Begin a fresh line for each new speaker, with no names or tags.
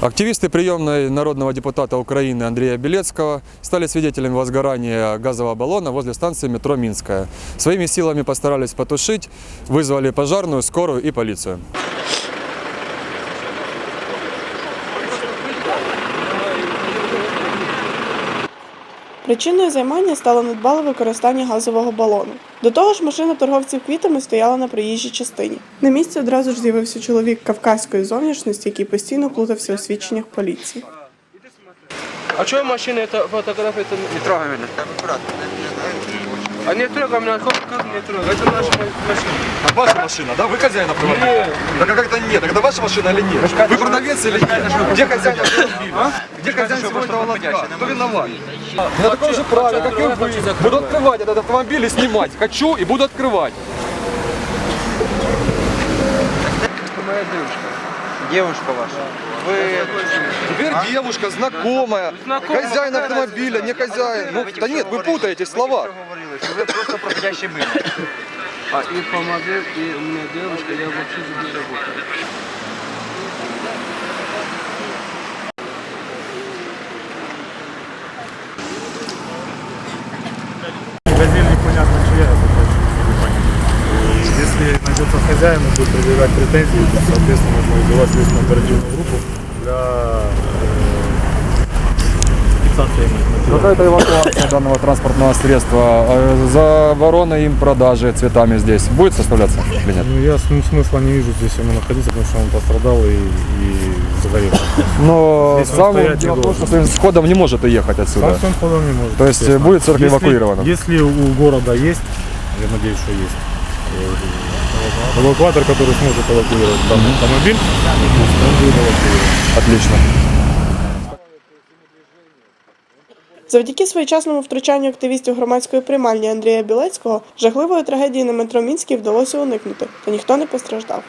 Активисты приемной народного депутата Украины Андрея Белецкого стали свидетелями возгорания газового баллона возле станции метро Минская. Своими силами постарались потушить, вызвали пожарную, скорую и полицию.
Причиною займання стало недбале використання газового балону. До того ж, машина торговців квітами стояла на проїжджій частині. На місці одразу ж з'явився чоловік кавказької зовнішності, який постійно плутався у свідченнях поліції.
А что машина это фотография? Это...
Не трогай меня.
А не трогай меня, как, как не трогай? Это наша ма- машина.
А ваша машина, да? Вы хозяин автомобиля? Так а как это нет? Так это ваша машина или нет? Вы продавец или нет? Где хозяин автомобиля? Где хозяин сегодняшнего лотка? Кто виноват? Я такое же правильно, как и вы. Буду открывать этот автомобиль и снимать. Хочу и буду открывать.
Это моя девушка.
Девушка ваша. Вы...
Теперь девушка, знакомая,
Знакомая,
хозяин автомобиля, не хозяин. Ну, да нет, вы путаете слова.
Вы говорили, что вы просто проходящий мимо.
А и помогает, и у меня девушка, я вообще не работаю.
Найдется хозяин и будет предъявлять претензии, соответственно, нужно вызывать следственную оперативную группу для э.
Какая-то эвакуация данного транспортного средства, э, заборона им продажи цветами здесь будет составляться или нет?
Ну, я см- смысла не вижу здесь ему находиться, потому что он пострадал и, и загорелся.
Но
Здесь
сам дело в том, что с ходом не может уехать отсюда.
Сам он вполне не может.
То есть,
естественно.
будет церковь
Если-
эвакуирована?
Если у города есть, я надеюсь, что есть, э, эвакуатор, который сможет эвакуировать данный автомобиль, он будет эвакуирован.
Отлично.
Завдяки своєчасному втручанню активістів громадської приймальні Андрія Білецького жахливої трагедії на метро Мінській вдалося уникнути, та ніхто не постраждав.